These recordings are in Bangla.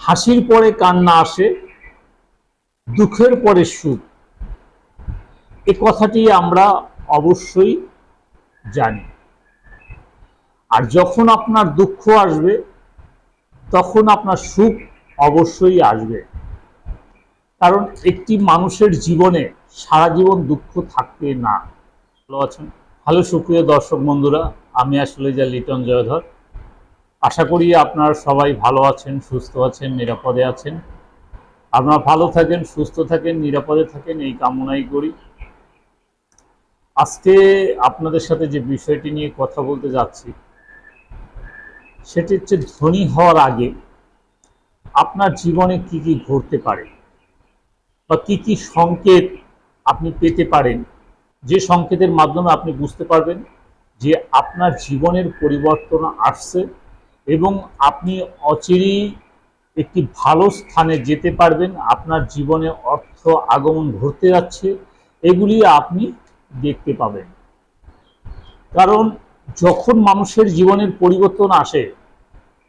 হাসির পরে কান্না আসে, দুঃখের পরে সুখ। এ কথাটি আমরা অবশ্যই জানি। আর যখন আপনার দুঃখ আসবে, তখন আপনার সুখ অবশ্যই আসবে। কারণ একটি মানুষের জীবনে সারা জীবন দুঃখ থাকবে না। ভালো আছেন? হ্যালো সুপ্রিয় দর্শক বন্ধুরা, আমি আসলে যা লিটন জয়ধর। আশা করি আপনারা সবাই ভালো আছেন, সুস্থ আছেন, নিরাপদে আছেন। আপনারা ভালো থাকেন, সুস্থ থাকেন, নিরাপদে থাকেন, এই কামনাই করি। আজকে আপনাদের সাথে যে বিষয়টি নিয়ে কথা বলতে যাচ্ছি, সেটি হচ্ছে ধনী হওয়ার আগে আপনার জীবনে কি কি ঘটতে পারে বা কি কি সংকেত আপনি পেতে পারেন যে সংকেতের মাধ্যমে আপনি বুঝতে পারবেন যে আপনার জীবনের পরিবর্তন আসছে এবং আপনি অচিরেই একটি ভালো স্থানে যেতে পারবেন, আপনার জীবনে অর্থ আগমন ঘটতে যাচ্ছে, এগুলি আপনি দেখতে পাবেন। কারণ যখন মানুষের জীবনের পরিবর্তন আসে,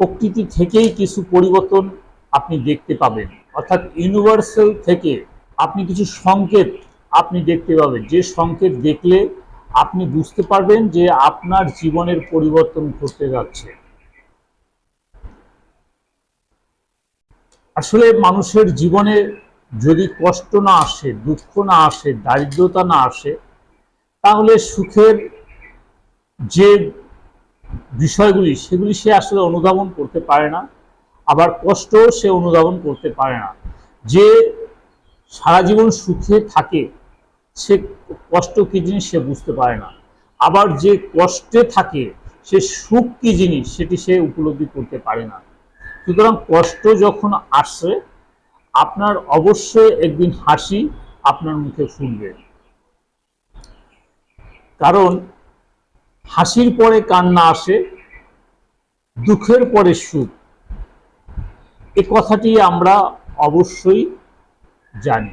প্রকৃতি থেকেই কিছু পরিবর্তন আপনি দেখতে পাবেন। অর্থাৎ ইউনিভার্সাল থেকে আপনি কিছু সংকেত আপনি দেখতে পাবেন। যে সংকেত দেখলে আপনি বুঝতে পারবেন যে আপনার জীবনের পরিবর্তন ঘটতে যাচ্ছে। আসলে মানুষের জীবনে যদি কষ্ট না আসে, দুঃখ না আসে, দারিদ্রতা না আসে, তাহলে সুখের যে বিষয়গুলি, সেগুলি সে আসলে অনুধাবন করতে পারে না। আবার কষ্টও সে অনুধাবন করতে পারে না। যে সারা জীবন সুখে থাকে সে কষ্ট কি জিনিস সে বুঝতে পারে না। আবার যে কষ্টে থাকে, সে সুখ কি জিনিস সেটি সে উপলব্ধি করতে পারে না। সুতরাং কষ্ট যখন আসছে আপনার অবশ্যই একদিন হাসি আপনার মুখে ফুটবে কারণ হাসির পরে কান্না আসে, দুঃখের পরে সুখ। এ কথাটি আমরা অবশ্যই জানি।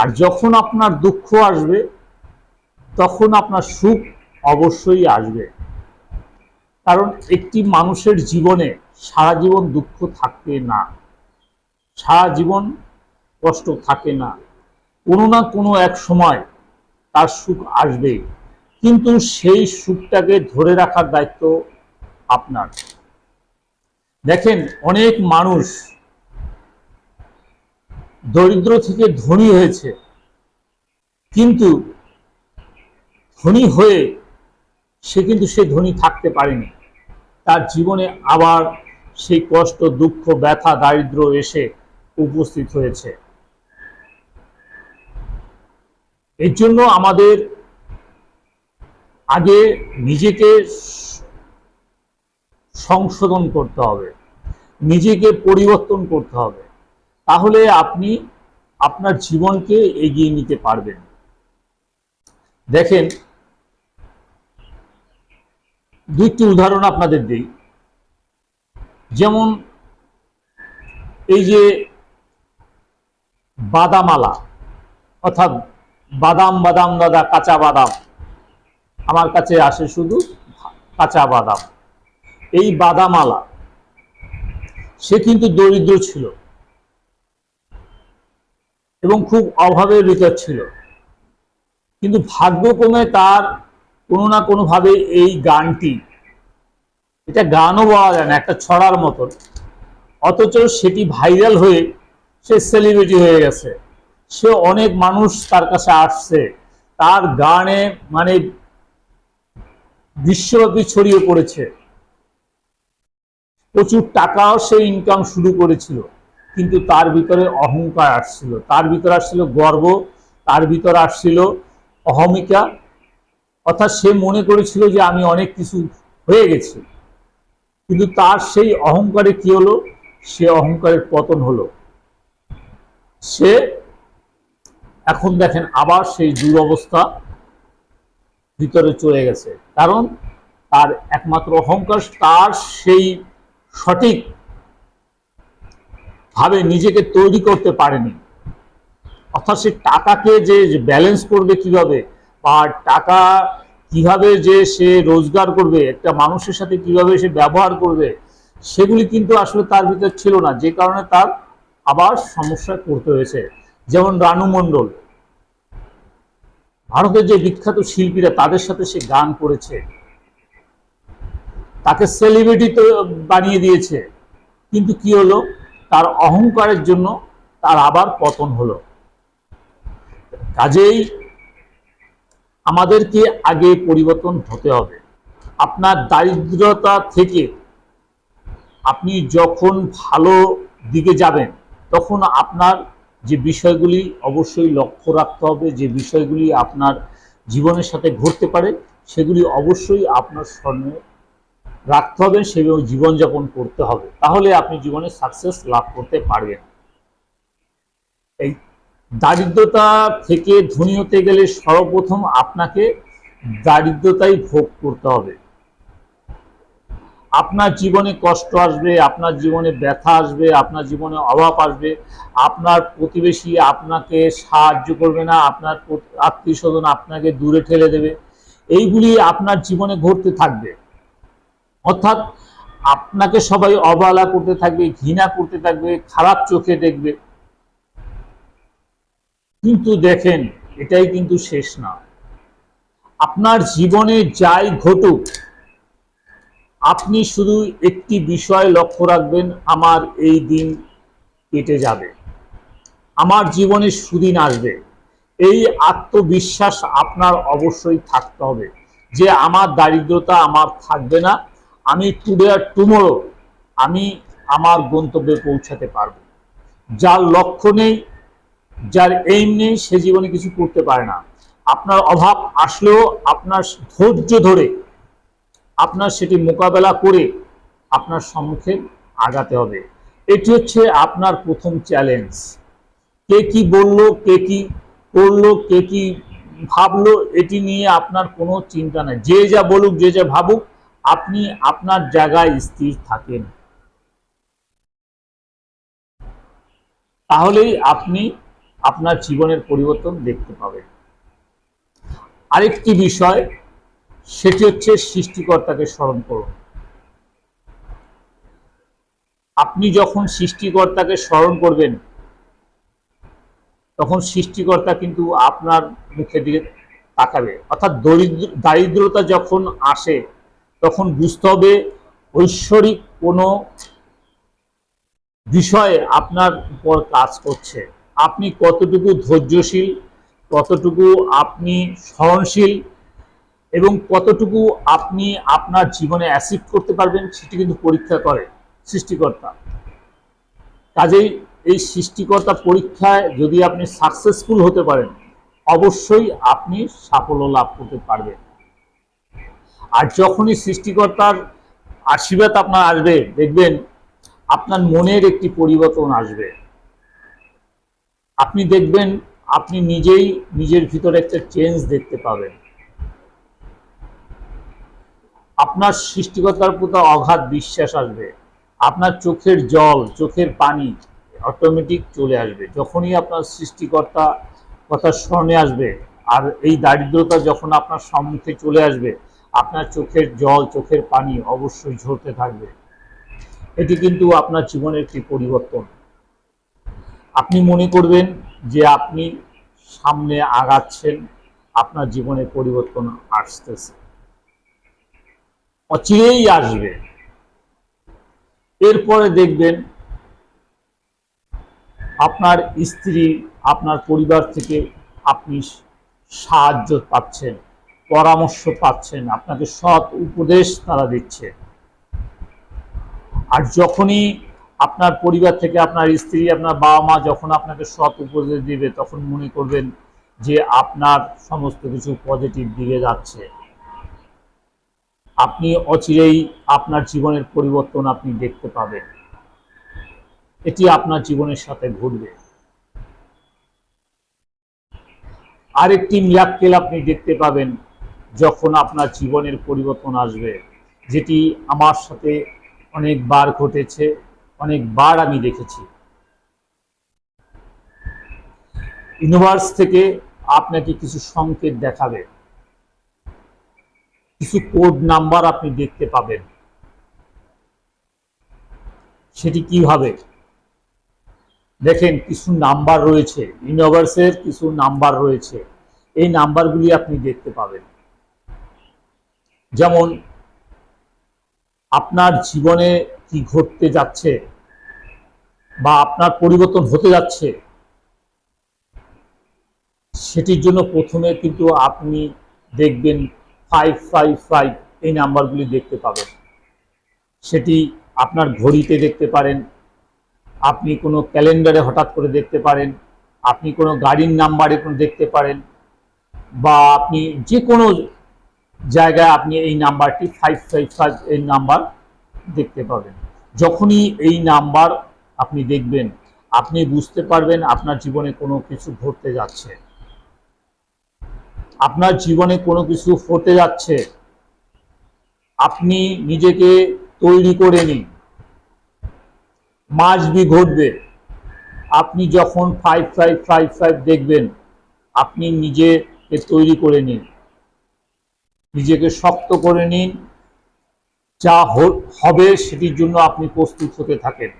আর যখন আপনার দুঃখ আসবে, তখন আপনার সুখ অবশ্যই আসবে। কারণ একটি মানুষের জীবনে সারা জীবন দুঃখ থাকে না। সারা জীবন কষ্ট থাকে না। কোনো না কোনো এক সময় তার সুখ আসবে কিন্তু সেই সুখটাকে ধরে রাখার দায়িত্ব আপনার। দেখেন, অনেক মানুষ দরিদ্র থেকে ধনী হয়েছে। কিন্তু ধনী হয়ে সে কিন্তু সে ধনী থাকতে পারেনি। তার জীবনে আবার সেই কষ্ট, দুঃখ, ব্যথা, দারিদ্র এসে উপস্থিত হয়েছে। এর জন্য আমাদের আগে নিজেকে সংশোধন করতে হবে। নিজেকে পরিবর্তন করতে হবে। তাহলে আপনি আপনার জীবনকে এগিয়ে নিতে পারবেন। দেখেন, দুইটি উদাহরণ আপনাদের দিই। যেমন, এই যে বাদামালা অর্থাৎ বাদাম বাদাম দাদা, কাঁচা বাদাম। আমার কাছে আসে শুধু কাঁচা বাদাম। এই বাদামালা সে কিন্তু দরিদ্র ছিল। এবং খুব অভাবের ভিতর ছিল। কিন্তু ভাগ্যক্রমে তার কোনো না কোনোভাবে এই গানটি, এটা গানও বলা যায় না, একটা ছড়ার মতন, অথচ সেটি ভাইরাল হয়ে সে সেলিব্রিটি হয়ে গেছে। সে অনেক মানুষ তার কাছে আসছে, তার গানে মানে বিশ্বব্যাপী ছড়িয়ে পড়েছে। প্রচুর টাকাও সে ইনকাম শুরু করেছিল। কিন্তু তার ভিতরে অহংকার আসছিল। তার ভিতরে আসছিল গর্ব, তার ভিতরে আসছিল অহমিকা। অর্থাৎ সে মনে করেছিল যে আমি অনেক কিছু হয়ে গেছি। কিন্তু তার সেই অহংকারে কি হলো? সে অহংকারের পতন হলো। সে এখন দেখেন আবার সেই দুরবস্থা ভিতরে চলে গেছে। কারণ তার একমাত্র অহংকার, তার সেই সঠিক ভাবে নিজেকে তৈরি করতে পারেনি। অর্থাৎ সে টাকাকে যে ব্যালেন্স করবে কীভাবে বা টাকা কীভাবে যে সে রোজগার করবে, একটা মানুষের সাথে কীভাবে সে ব্যবহার করবে, সেগুলি কিন্তু আসলে তার ভিতর ছিল না। যে কারণে তার আবার সমস্যায় পড়তে হয়েছে। যেমন রানু মণ্ডল। ভারতের যে বিখ্যাত শিল্পীরা, তাদের সাথে সে গান করেছে। তাকে সেলিব্রিটি তো বানিয়ে দিয়েছে। কিন্তু কি হলো? তার অহংকারের জন্য তার আবার পতন হলো। কাজেই আমাদেরকে আগে পরিবর্তন হতে হবে। আপনার দারিদ্রতা থেকে আপনি যখন ভালো দিকে যাবেন, তখন আপনার যে বিষয়গুলি অবশ্যই লক্ষ্য রাখতে হবে, যে বিষয়গুলি আপনার জীবনের সাথে ঘটতে পারে, সেগুলি অবশ্যই আপনার স্মরণে রাখতে হবে, সেভাবে জীবনযাপন করতে হবে। তাহলে আপনি জীবনে সাকসেস লাভ করতে পারবেন। এই দারিদ্রতা থেকে ধনী হতে গেলে সর্বপ্রথম আপনাকে দারিদ্রতাই ভোগ করতে হবে। আপনার জীবনে কষ্ট আসবে, আপনার জীবনে ব্যথা আসবে, আপনার জীবনে অভাব আসবে, আপনার প্রতিবেশী আপনাকে সাহায্য করবে না, আপনার আত্মীয় স্বজন আপনাকে দূরে ঠেলে দেবে। এইগুলি আপনার জীবনে ঘটতে থাকবে। অর্থাৎ আপনাকে সবাই অবহেলা করতে থাকবে, ঘৃণা করতে থাকবে, খারাপ চোখে দেখবে। কিন্তু দেখেন, এটাই কিন্তু শেষ না। আপনার জীবনে যাই ঘটুক, আপনি শুধু একটি বিষয় লক্ষ্য রাখবেন, আমার এই দিন কেটে যাবে। আমার জীবনে সুদিন আসবে। এই আত্মবিশ্বাস আপনার অবশ্যই থাকতে হবে। যে আমার দারিদ্রতা আমার থাকবে না আমি টুডে আর টুমোরো আমি আমার গন্তব্যে পৌঁছাতে পারব। যার লক্ষ্য নেই, যার এইম নেই, সে জীবনে কিছু করতে পারে না। আপনার অভাব আসলেও আপনার ধৈর্য ধরে, আপনার সেটি মোকাবেলা করে আপনার সম্মুখে আগাতে হবে। এটি হচ্ছে আপনার প্রথম চ্যালেঞ্জ কে কি বলল, কে কি করল, কে কি ভাবলো, এটি নিয়ে আপনার কোনো চিন্তা নেই। যে যা বলুক, যে যা ভাবুক আপনি আপনার জায়গায় স্থির থাকেন। তাহলেই আপনি আপনার জীবনের পরিবর্তন দেখতে পাবেন। আরেকটি বিষয়, সেটি হচ্ছে সৃষ্টিকর্তাকে স্মরণ করুন। আপনি যখন সৃষ্টিকর্তাকে স্মরণ করবেন, তখন সৃষ্টিকর্তা কিন্তু আপনার মুখের দিকে তাকাবে। অর্থাৎ দরিদ্র দারিদ্রতা যখন আসে তখন বুঝতে হবে ঐশ্বরিক কোনো বিষয়ে আপনার উপর কাজ করছে। আপনি কতটুকু ধৈর্যশীল, কতটুকু আপনি সহনশীল এবং কতটুকু আপনি আপনার জীবনে অ্যাসিভ করতে পারবেন সেটি কিন্তু পরীক্ষা করে সৃষ্টিকর্তা। কাজেই এই সৃষ্টিকর্তা পরীক্ষায় যদি আপনি সাকসেসফুল হতে পারেন, অবশ্যই আপনি সাফল্য লাভ করতে পারবেন। আর যখনই সৃষ্টিকর্তার আশীর্বাদ আপনার আসবে, দেখবেন আপনার মনের একটি পরিবর্তন আসবে। আপনি দেখবেন আপনি নিজেই নিজের ভিতরে একটা চেঞ্জ দেখতে পাবেন। আপনার সৃষ্টিকর্তার প্রতি অগাধ বিশ্বাস আসবে। আপনার চোখের জল, চোখের পানি অটোমেটিক চলে আসবে। যখনই আপনার সৃষ্টিকর্তা, কথা স্মরণে আসবে, আর এই দারিদ্রতা যখন আপনার সম্মুখে চলে আসবে আপনার চোখের জল, চোখের পানি অবশ্যই ঝরতে থাকবে। এটি কিন্তু আপনার জীবনের একটি পরিবর্তন। আপনি মনে করবেন যে আপনি সামনে আগাচ্ছেন, আপনার জীবনে পরিবর্তন আসতেছে। অচিরেই আসবে। এরপরে দেখবেন আপনার স্ত্রী, আপনার পরিবার থেকে আপনি সাহায্য পাচ্ছেন। পরামর্শ পাচ্ছেন, আপনাকে সৎ উপদেশ তারা দিচ্ছে। আর যখনই আপনার পরিবার থেকে আপনার স্ত্রী, আপনার বাবা মা যখন আপনাকে সৎ উপদেশ দিবে, তখন মনে করবেন যে আপনার সমস্ত কিছু পজিটিভ দিকে যাচ্ছে। আপনি অচিরেই আপনার জীবনের পরিবর্তন আপনি দেখতে পাবেন। এটি আপনার জীবনের সাথে ঘটবে। আরেকটি মিরাক্কেল আপনি দেখতে পাবেন। যখন আপনার জীবনের পরিবর্তন আসবে, যেটি আমার সাথে অনেকবার ঘটেছে, অনেকবার আমি দেখেছি। ইউনিভার্স থেকে আপনাকে কিছু সংকেত দেখাবে। কিছু কোড নাম্বার আপনি দেখতে পাবেন। সেটি কীভাবে দেখেন, কিছু নাম্বার রয়েছে। ইউনিভার্সের কিছু নাম্বার রয়েছে। এই নাম্বারগুলি আপনি দেখতে পাবেন। যেমন, আপনার জীবনে কি ঘটতে যাচ্ছে বা আপনার পরিবর্তন হতে যাচ্ছে, সেটির জন্য প্রথমে কিন্তু আপনি দেখবেন ফাইভ ফাইভ ফাইভ এই নাম্বারগুলি দেখতে পাবেন। সেটি আপনার ঘড়িতে দেখতে পারেন, আপনি কোনো ক্যালেন্ডারে হঠাৎ করে দেখতে পারেন, আপনি কোনো গাড়ির নাম্বারে কোনো দেখতে পারেন, বা আপনি যে কোনো জায়গায় আপনি এই নাম্বারটি ফাইভ ফাইভ ফাইভ এই নাম্বার দেখতে পাবেন। যখনই এই নাম্বার আপনি দেখবেন, আপনি বুঝতে পারবেন আপনার জীবনে কোনো কিছু ঘটতে যাচ্ছে। আপনার জীবনে কোনো কিছু হতে যাচ্ছে। আপনি নিজেকে তৈরি করে নিন। মাস বি ঘটবে। আপনি যখন ফাইভ ফাইভ ফাইভ ফাইভ দেখবেন, আপনি নিজেকে তৈরি করে নিন। নিজেকে শক্ত করে নিন। যা হবে সেটির জন্য আপনি প্রস্তুত হতে থাকেন।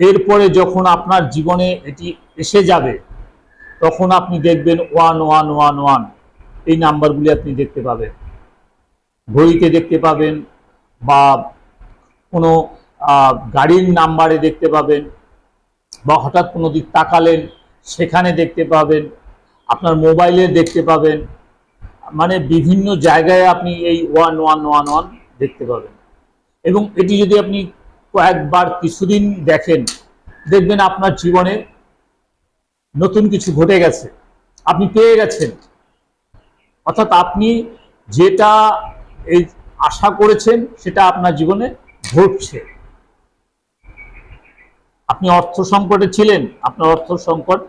এরপরে যখন আপনার জীবনে এটি এসে যাবে, তখন আপনি দেখবেন ওয়ান ওয়ান ওয়ান ওয়ান, এই নাম্বারগুলি আপনি দেখতে পাবেন। ঘড়িতে দেখতে পাবেন বা কোনো গাড়ির নাম্বারে দেখতে পাবেন বা হঠাৎ কোনো দিক তাকালেন, সেখানে দেখতে পাবেন। আপনার মোবাইলে দেখতে পাবেন। মানে বিভিন্ন জায়গায় আপনি এই ওয়ান ওয়ান ওয়ান ওয়ান দেখতে পাবেন। এবং এটি যদি আপনি কয়েকবার কিছুদিন দেখেন, দেখবেন আপনার জীবনে নতুন কিছু ঘটে গেছে। আপনি পেয়ে গেছেন। অর্থাৎ আপনি যেটা এই আশা করেছেন, সেটা আপনার জীবনে ঘটছে। আপনি অর্থ সংকটে ছিলেন, আপনার অর্থ সংকট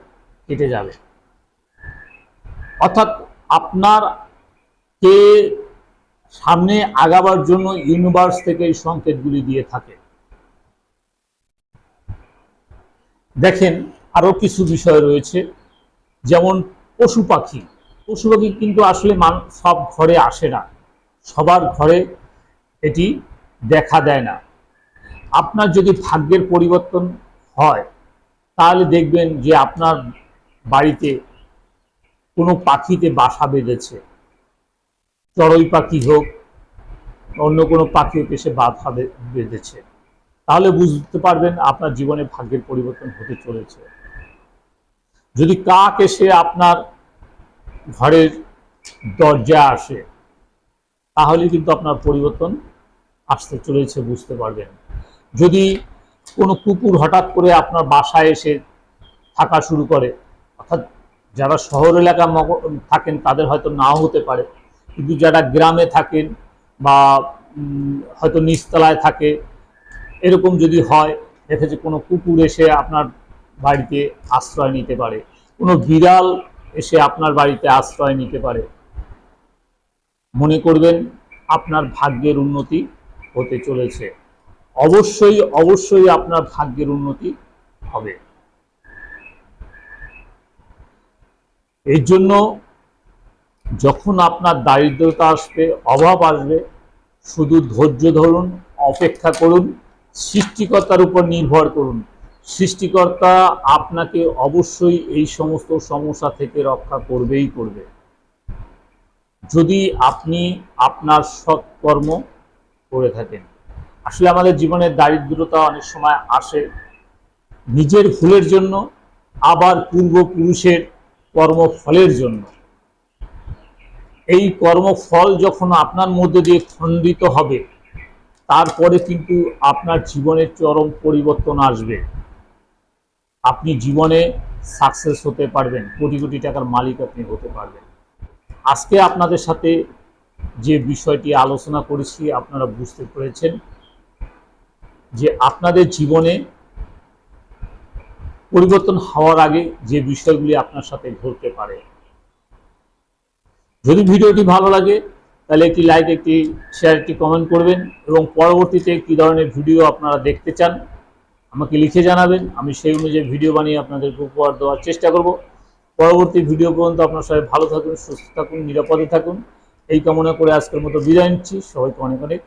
কেটে যাবে। অর্থাৎ আপনার কে সামনে আগাবার জন্য ইউনিভার্স থেকে এই সংকেতগুলি দিয়ে থাকে। দেখেন আরও কিছু বিষয় রয়েছে, যেমন পশু পাখি। পশু পাখি কিন্তু আসলে সব ঘরে আসে না। সবার ঘরে এটি দেখা দেয় না। আপনার যদি ভাগ্যের পরিবর্তন হয়, তাহলে দেখবেন যে আপনার বাড়িতে কোনো পাখিতে বাসা বেঁধেছে। চড়ই পাখি হোক, অন্য কোনো পাখি হোক এসে বাধা বেঁধেছে। তাহলে বুঝতে পারবেন আপনার জীবনে ভাগ্যের পরিবর্তন হতে চলেছে। যদি কাক এসে আপনার ঘরের দরজা আসে, তাহলে কিন্তু আপনার পরিবর্তন আসতে চলেছে, বুঝতে পারবেন। যদি কোনো কুকুর হঠাৎ করে আপনার বাসায় এসে থাকা শুরু করে, অর্থাৎ যারা শহর এলাকা থাকেন, তাদের হয়তো নাও হতে পারে। কিন্তু যারা গ্রামে থাকেন বা হয়তো নিচতলায় থাকে, এরকম যদি হয়, দেখেছে কোনো কুকুর এসে আপনার বাড়িতে আশ্রয় নিতে পারে। কোনো বিড়াল এসে আপনার বাড়িতে আশ্রয় নিতে পারে। মনে করবেন, আপনার ভাগ্যের উন্নতি হতে চলেছে। অবশ্যই অবশ্যই আপনার ভাগ্যের উন্নতি হবে। এর জন্য যখন আপনার দারিদ্রতা আসবে, অভাব আসবে, শুধু ধৈর্য ধরুন, অপেক্ষা করুন, সৃষ্টিকর্তার উপর নির্ভর করুন। সৃষ্টিকর্তা আপনাকে অবশ্যই এই সমস্ত সমস্যা থেকে রক্ষা করবেই করবে। যদি আপনি আপনার সৎকর্ম করে থাকেন, আসলে আমাদের জীবনের দারিদ্রতা অনেক সময় আসে নিজের ভুলের জন্য, আবার পূর্বপুরুষের কর্মফলের জন্য। এই কর্মফল যখন আপনার মধ্যে দিয়ে খণ্ডিত হবে, তারপরে কিন্তু আপনার জীবনের চরম পরিবর্তন আসবে। আপনি জীবনে সাকসেস হতে পারবেন, কোটি কোটি টাকার মালিক আপনি হতে পারবেন। আজকে আপনাদের সাথে যে বিষয়টি আলোচনা করেছি, আপনারা বুঝতে পেরেছেন যে আপনাদের জীবনে পরিবর্তন হওয়ার আগে যে বিষয়গুলি আপনার সাথে ঘটতে পারে। যদি ভিডিওটি ভালো লাগে, তাহলে একটি লাইক একটি শেয়ার একটি কমেন্ট করবেন এবং পরবর্তীতে কী ধরনের ভিডিও আপনারা দেখতে চান, আমাকে লিখে জানাবেন। আমি সেই অনুযায়ী ভিডিও বানিয়ে আপনাদেরকে উপহার দেওয়ার চেষ্টা করব। পরবর্তী ভিডিও পর্যন্ত আপনার সবাই ভালো থাকুন, সুস্থ থাকুন, নিরাপদে থাকুন। এই কামনা করে আজকের মতো বিদায় নিচ্ছি। সবাইকে অনেক অনেক